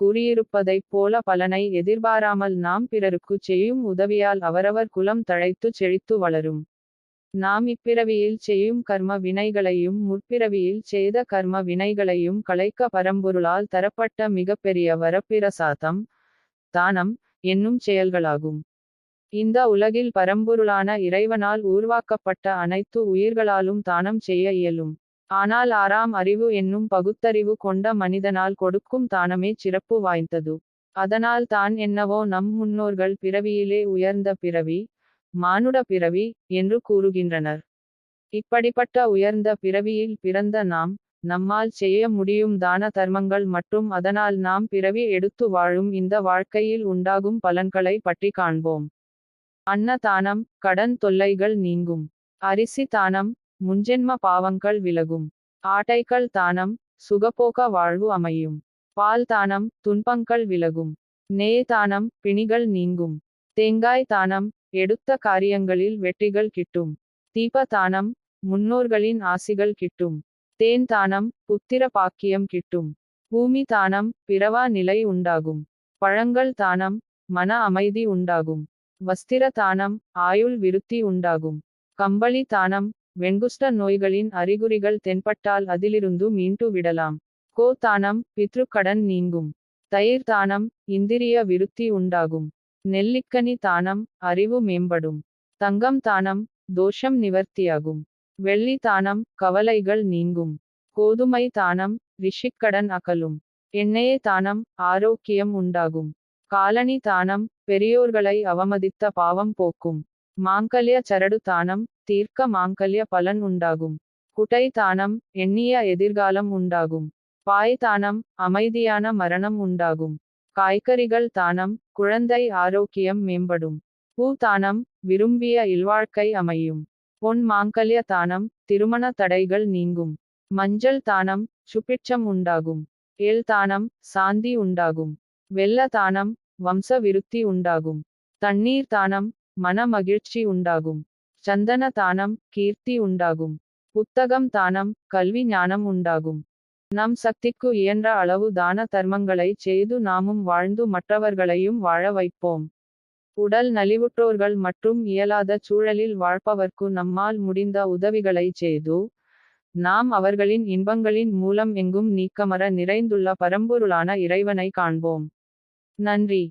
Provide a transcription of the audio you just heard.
கூறியிருப்பதைப் போல பலனை எதிர்பாராமல் நாம் பிறருக்குச் செய்யும் உதவியால் அவரவர் குலம் தழைத்துச் செழித்து வளரும். நாம் இப்பிறவியில் செய்யும் கர்ம வினைகளையும் முற்பிறவியில் செய்த கர்ம வினைகளையும் கலைக்க பரம்பொருளால் தரப்பட்ட மிகப்பெரிய வரப்பிரசாதம் தானம் என்னும் செயல்களாகும். இந்த உலகில் பரம்பொருளான இறைவனால் உருவாக்கப்பட்ட அனைத்து உயிர்களாலும் தானம் செய்ய இயலும். ஆனால் ஆறாம் அறிவு என்னும் பகுத்தறிவு கொண்ட மனிதனால் கொடுக்கும் தானமே சிறப்பு வாய்ந்தது. அதனால் தான் என்னவோ நம் முன்னோர்கள் பிறவியிலே உயர்ந்த பிறவி மானுட பிறவி என்று கூறுகின்றனர். இப்படிப்பட்ட உயர்ந்த பிறவியில் பிறந்த நாம் நம்மால் செய்ய முடியும் தான தர்மங்கள் மற்றும் அதனால் நாம் பிறவி எடுத்து வாழும் இந்த வாழ்க்கையில் உண்டாகும் பலன்களை பற்றி காண்போம். அன்னதானம் கடன் தொல்லைகள் நீங்கும். அரிசி தானம் முன்ஜென்ம பாவங்கள் விலகும். ஆட்டைகள் தானம் சுகபோக வாழ்வு அமையும். பால் தானம் துன்பங்கள் விலகும். நே தானம் பிணிகள் நீங்கும். தேங்காய் தானம் எடுத்த காரியங்களில் வெற்றிகள் கிட்டும். தீப தானம் முன்னோர்களின் ஆசிகள் கிட்டும். தேன் தானம் புத்திர பாக்கியம் கிட்டும். பூமி தானம் பிறவா நிலை உண்டாகும். பழங்கள் தானம் மன அமைதி உண்டாகும். வஸ்திர தானம் ஆயுள் விருத்தி உண்டாகும். கம்பளி தானம் வெண்குஷ்ட நோய்களின் அறிகுறிகள் தென்பட்டால் அதிலிருந்து மீண்டு விடலாம். கோ தானம் பித்ருக்கடன் நீங்கும். தயிர் தானம் இந்திரிய விருத்தி உண்டாகும். நெல்லிக்கனி தானம் அறிவு மேம்படும். தங்கம் தானம் தோஷம் நிவர்த்தியாகும். வெள்ளி தானம் கவலைகள் நீங்கும். கோதுமை தானம் ரிஷிக்கடன் அகலும். எண்ணெயே தானம் ஆரோக்கியம் உண்டாகும். காலனி தானம் பெரியோர்களை அவமதித்த பாவம் போக்கும். மாங்கல்ய சரடு தானம் தீர்க்க மாங்கல்ய பலன் உண்டாகும். குட்டை தானம் எண்ணிய எதிர்காலம் உண்டாகும். பாய் தானம் அமைதியான மரணம் உண்டாகும். காய்கறிகள் தானம் குழந்தை ஆரோக்கியம் மேம்படும். பூ தானம் விரும்பிய இல்வாழ்க்கை அமையும். பொன் மாங்கல்ய தானம் திருமண தடைகள் நீங்கும். மஞ்சள் தானம் சுபிட்சம் உண்டாகும். எல் தானம் சாந்தி உண்டாகும். வெள்ள தானம் வம்ச விருத்தி உண்டாகும். தண்ணீர் தானம் மன மகிழ்ச்சி உண்டாகும். சந்தன தானம் கீர்த்தி உண்டாகும். புத்தகம் தானம் கல்வி ஞானம் உண்டாகும். நம் சக்திக்கு இயன்ற அளவு தான தர்மங்களை செய்து நாமும் வாழ்ந்து மற்றவர்களையும் வாழ வைப்போம். உடல் நலிவுற்றோர்கள் மற்றும் இயலாத சூழலில் வாழ்பவர்க்கு நம்மால் முடிந்த உதவிகளை செய்து நாம் அவர்களின் இன்பங்களின் மூலம் எங்கும் நீக்கமர நிறைந்துள்ள பரம்பொருளான இறைவனை காண்போம். நன்றி.